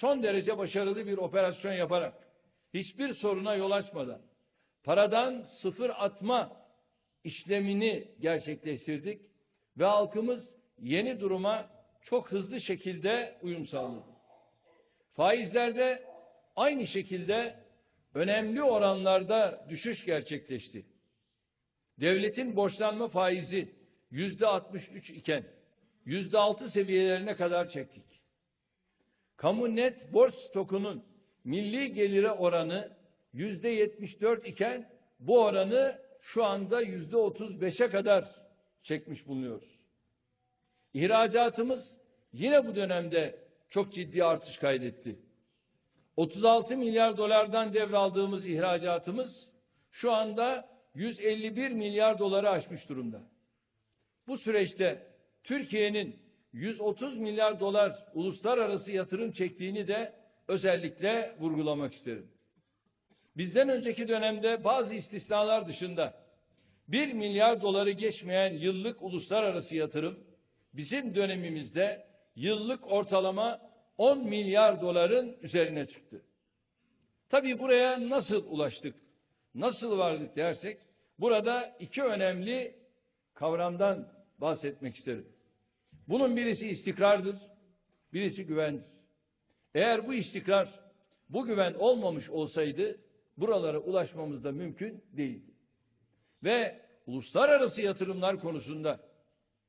son derece başarılı bir operasyon yaparak hiçbir soruna yol açmadan paradan sıfır atma işlemini gerçekleştirdik ve halkımız yeni duruma çok hızlı şekilde uyum sağladı. Faizlerde aynı şekilde önemli oranlarda düşüş gerçekleşti. Devletin borçlanma faizi yüzde 63 iken yüzde 6 seviyelerine kadar çektik. Kamu net borç stokunun milli gelire oranı yüzde 74 iken bu oranı şu anda yüzde 35'e kadar çekmiş bulunuyoruz. İhracatımız yine bu dönemde çok ciddi artış kaydetti. 36 milyar dolardan devraldığımız ihracatımız şu anda 151 milyar doları aşmış durumda. Bu süreçte Türkiye'nin 130 milyar dolar uluslararası yatırım çektiğini de özellikle vurgulamak isterim. Bizden önceki dönemde bazı istisnalar dışında 1 milyar doları geçmeyen yıllık uluslararası yatırım bizim dönemimizde yıllık ortalama 10 milyar doların üzerine çıktı. Tabii buraya nasıl ulaştık? Nasıl vardık dersek burada iki önemli kavramdan bahsetmek isterim. Bunun birisi istikrardır, birisi güvendir. Eğer bu istikrar, bu güven olmamış olsaydı buralara ulaşmamız da mümkün değildi. Ve uluslararası yatırımlar konusunda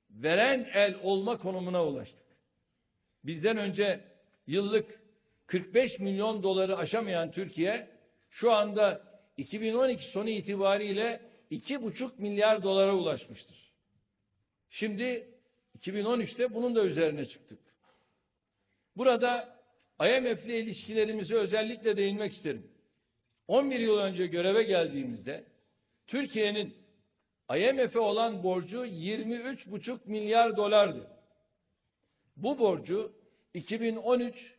veren el olma konumuna ulaştık. Bizden önce yıllık 45 milyon doları aşamayan Türkiye şu anda 2012 sonu itibariyle 2,5 milyar dolara ulaşmıştır. Şimdi 2013'te bunun da üzerine çıktık. Burada IMF ile ilişkilerimize özellikle değinmek isterim. 11 yıl önce göreve geldiğimizde Türkiye'nin IMF'e olan borcu 23,5 milyar dolardı. Bu borcu 2013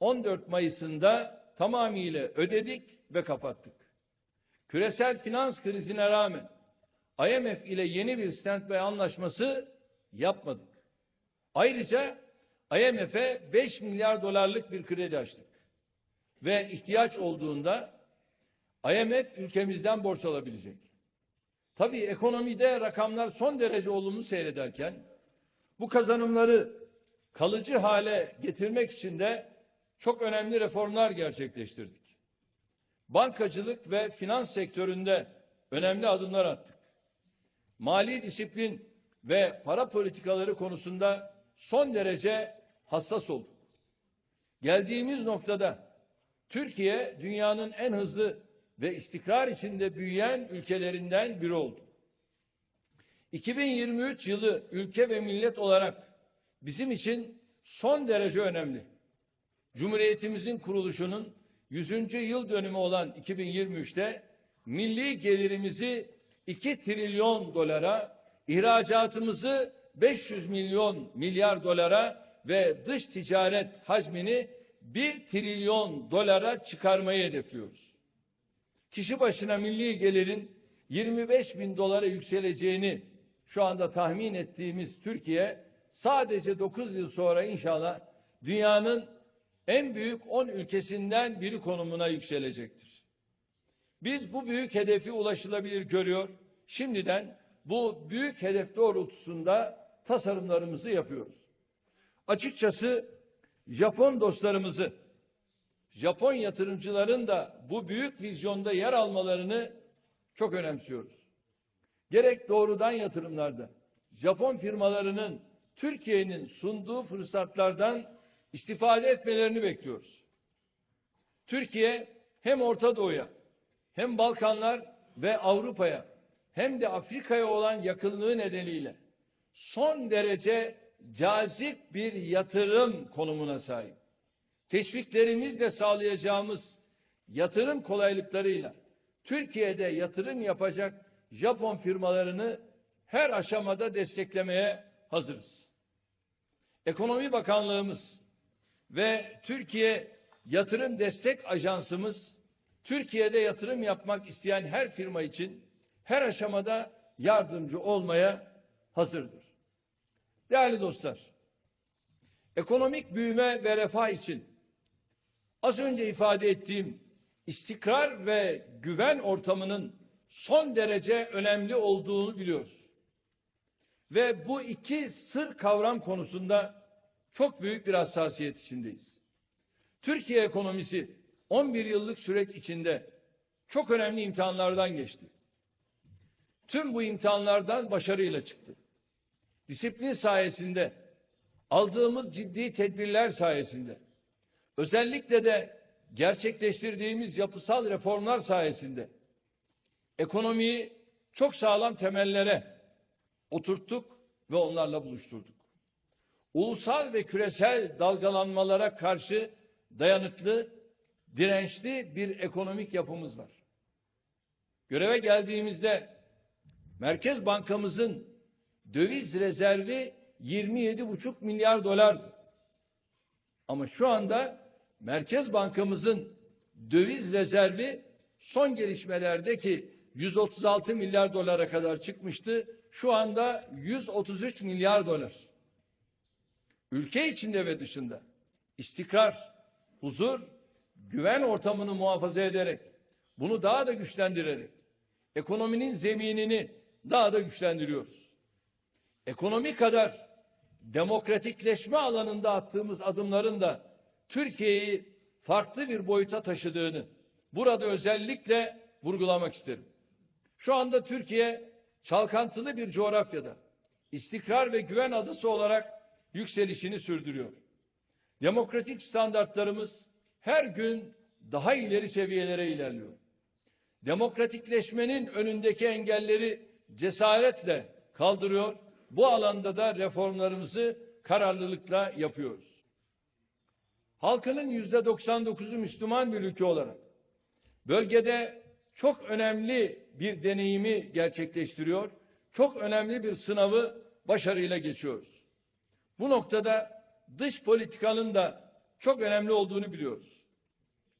14 Mayıs'ında tamamıyla ödedik ve kapattık. Küresel finans krizine rağmen IMF ile yeni bir standby anlaşması yapmadık. Ayrıca IMF'e 5 milyar dolarlık bir kredi açtık. Ve ihtiyaç olduğunda IMF ülkemizden borç alabilecek. Tabii ekonomide rakamlar son derece olumlu seyrederken bu kazanımları kalıcı hale getirmek için de çok önemli reformlar gerçekleştirdik. Bankacılık ve finans sektöründe önemli adımlar attık. Mali disiplin ve para politikaları konusunda son derece hassas olduk. Geldiğimiz noktada Türkiye dünyanın en hızlı ve istikrar içinde büyüyen ülkelerinden biri oldu. 2023 yılı ülke ve millet olarak bizim için son derece önemli. Cumhuriyetimizin kuruluşunun 100. yıl dönümü olan 2023'te milli gelirimizi 2 trilyon dolara, ihracatımızı 500 milyon milyar dolara ve dış ticaret hacmini 1 trilyon dolara çıkarmayı hedefliyoruz. Kişi başına milli gelirin 25 bin dolara yükseleceğini şu anda tahmin ettiğimiz Türkiye sadece 9 yıl sonra inşallah dünyanın en büyük 10 ülkesinden biri konumuna yükselecektir. Biz bu büyük hedefi ulaşılabilir görüyor. Şimdiden bu büyük hedef doğrultusunda tasarımlarımızı yapıyoruz. Açıkçası Japon dostlarımızı, Japon yatırımcıların da bu büyük vizyonda yer almalarını çok önemsiyoruz. Gerek doğrudan yatırımlarda, Japon firmalarının Türkiye'nin sunduğu fırsatlardan istifade etmelerini bekliyoruz. Türkiye hem Orta Doğu'ya hem Balkanlar ve Avrupa'ya hem de Afrika'ya olan yakınlığı nedeniyle son derece cazip bir yatırım konumuna sahip. Teşviklerimizle sağlayacağımız yatırım kolaylıklarıyla Türkiye'de yatırım yapacak Japon firmalarını her aşamada desteklemeye hazırız. Ekonomi Bakanlığımız ve Türkiye Yatırım Destek Ajansımız Türkiye'de yatırım yapmak isteyen her firma için her aşamada yardımcı olmaya hazırdır. Değerli dostlar, ekonomik büyüme ve refah için Az önce ifade ettiğim istikrar ve güven ortamının son derece önemli olduğunu biliyoruz. Ve bu iki sır kavram konusunda çok büyük bir hassasiyet içindeyiz. Türkiye ekonomisi 11 yıllık süreç içinde çok önemli imtihanlardan geçti. Tüm bu imtihanlardan başarıyla çıktı. Disiplin sayesinde, aldığımız ciddi tedbirler sayesinde, özellikle de gerçekleştirdiğimiz yapısal reformlar sayesinde ekonomiyi çok sağlam temellere oturttuk ve onlarla buluşturduk. Ulusal ve küresel dalgalanmalara karşı dayanıklı, dirençli bir ekonomik yapımız var. Göreve geldiğimizde Merkez Bankamızın döviz rezervi 27,5 milyar dolardı. Ama şu anda Merkez Bankamızın döviz rezervi son gelişmelerdeki 136 milyar dolara kadar çıkmıştı. Şu anda 133 milyar dolar. Ülke içinde ve dışında istikrar, huzur, güven ortamını muhafaza ederek, bunu daha da güçlendirerek, ekonominin zeminini daha da güçlendiriyoruz. Ekonomi kadar demokratikleşme alanında attığımız adımların da Türkiye'yi farklı bir boyuta taşıdığını burada özellikle vurgulamak isterim. Şu anda Türkiye çalkantılı bir coğrafyada istikrar ve güven adası olarak yükselişini sürdürüyor. Demokratik standartlarımız her gün daha ileri seviyelere ilerliyor. Demokratikleşmenin önündeki engelleri cesaretle kaldırıyor. Bu alanda da reformlarımızı kararlılıkla yapıyoruz. Halkının yüzde 99'u Müslüman bir ülke olarak bölgede çok önemli bir deneyimi gerçekleştiriyor. Çok önemli bir sınavı başarıyla geçiyoruz. Bu noktada dış politikanın da çok önemli olduğunu biliyoruz.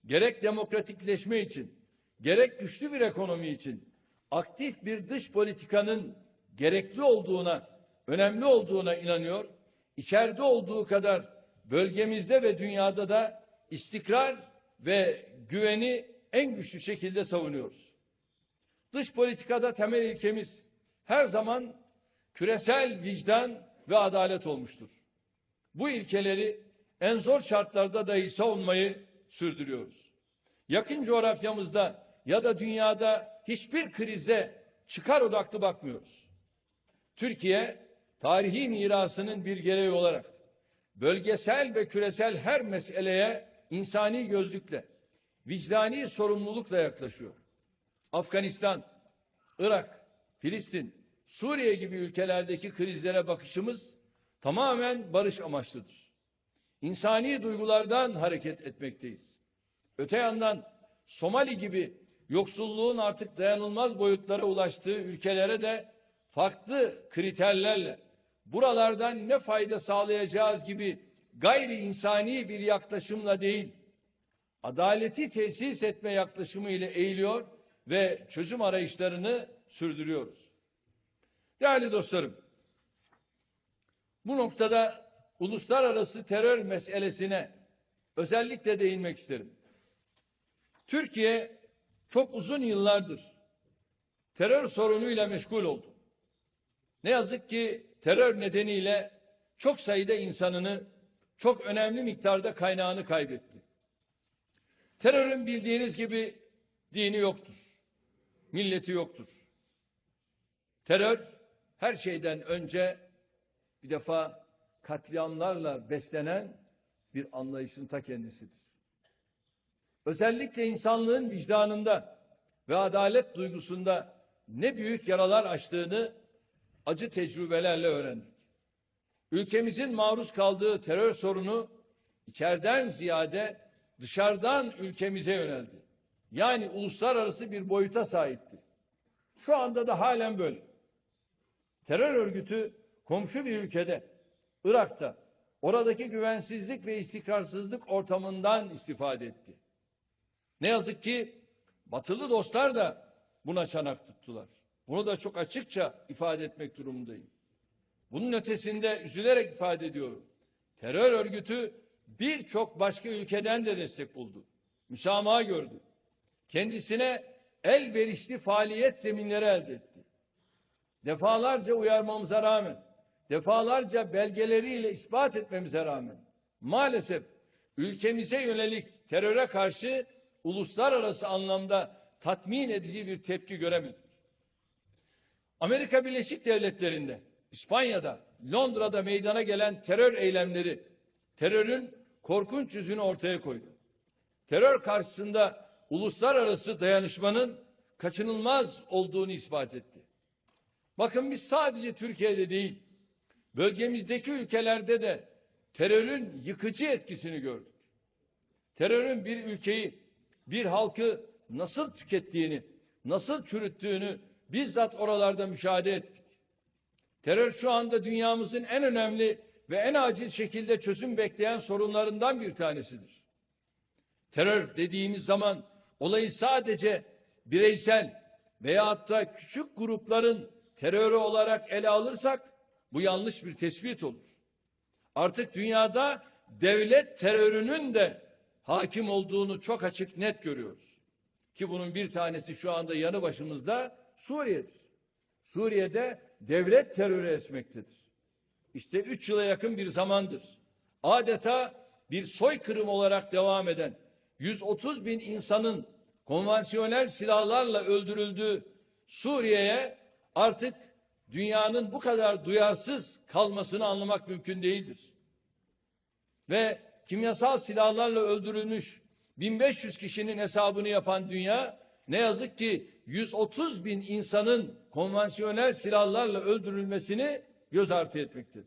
Gerek demokratikleşme için, gerek güçlü bir ekonomi için aktif bir dış politikanın gerekli olduğuna, önemli olduğuna inanıyor. İçeride olduğu kadar bölgemizde ve dünyada da istikrar ve güveni en güçlü şekilde savunuyoruz. Dış politikada temel ilkemiz her zaman küresel vicdan ve adalet olmuştur. Bu ilkeleri en zor şartlarda dahi savunmayı sürdürüyoruz. Yakın coğrafyamızda ya da dünyada hiçbir krize çıkar odaklı bakmıyoruz. Türkiye tarihi mirasının bir gereği olarak bölgesel ve küresel her meseleye insani gözlükle, vicdani sorumlulukla yaklaşıyor. Afganistan, Irak, Filistin, Suriye gibi ülkelerdeki krizlere bakışımız tamamen barış amaçlıdır. İnsani duygulardan hareket etmekteyiz. Öte yandan Somali gibi yoksulluğun artık dayanılmaz boyutlara ulaştığı ülkelere de farklı kriterlerle buralardan ne fayda sağlayacağız gibi gayri insani bir yaklaşımla değil, adaleti tesis etme yaklaşımı ile eğiliyor ve çözüm arayışlarını sürdürüyoruz. Değerli dostlarım, bu noktada uluslararası terör meselesine özellikle değinmek isterim. Türkiye çok uzun yıllardır terör sorunuyla meşgul oldu. Ne yazık ki terör nedeniyle çok sayıda insanını çok önemli miktarda kaynağını kaybetti. Terörün bildiğiniz gibi dini yoktur. Milleti yoktur. Terör her şeyden önce bir defa katliamlarla beslenen bir anlayışın ta kendisidir. Özellikle insanlığın vicdanında ve adalet duygusunda ne büyük yaralar açtığını acı tecrübelerle öğrendik. Ülkemizin maruz kaldığı terör sorunu içeriden ziyade dışarıdan ülkemize yöneldi. Yani uluslararası bir boyuta sahipti. Şu anda da halen böyle. Terör örgütü komşu bir ülkede, Irak'ta, oradaki güvensizlik ve istikrarsızlık ortamından istifade etti. Ne yazık ki batılı dostlar da buna çanak tuttular. Bunu da çok açıkça ifade etmek durumundayım. Bunun ötesinde üzülerek ifade ediyorum. Terör örgütü birçok başka ülkeden de destek buldu. Müsamaha gördü. Kendisine elverişli faaliyet zeminleri elde etti. Defalarca uyarmamıza rağmen, defalarca belgeleriyle ispat etmemize rağmen maalesef ülkemize yönelik teröre karşı uluslararası anlamda tatmin edici bir tepki göremedik. Amerika Birleşik Devletleri'nde, İspanya'da, Londra'da meydana gelen terör eylemleri terörün korkunç yüzünü ortaya koydu. Terör karşısında uluslararası dayanışmanın kaçınılmaz olduğunu ispat etti. Bakın biz sadece Türkiye'de değil, bölgemizdeki ülkelerde de terörün yıkıcı etkisini gördük. Terörün bir ülkeyi, bir halkı nasıl tükettiğini, nasıl çürüttüğünü bizzat oralarda müşahede ettik. Terör şu anda dünyamızın en önemli ve en acil şekilde çözüm bekleyen sorunlarından bir tanesidir. Terör dediğimiz zaman olayı sadece bireysel veyahut da küçük grupların terörü olarak ele alırsak bu yanlış bir tespit olur. Artık dünyada devlet terörünün de hakim olduğunu çok açık net görüyoruz. Ki bunun bir tanesi şu anda yanı başımızda Suriye'dir. Suriye'de devlet terörü esmektedir. İşte üç yıla yakın bir zamandır. Adeta bir soykırım olarak devam eden 130 bin insanın konvansiyonel silahlarla öldürüldüğü Suriye'ye artık dünyanın bu kadar duyarsız kalmasını anlamak mümkün değildir. Ve kimyasal silahlarla öldürülmüş 1500 kişinin hesabını yapan dünya ne yazık ki 130 bin insanın konvansiyonel silahlarla öldürülmesini göz ardı etmektedir.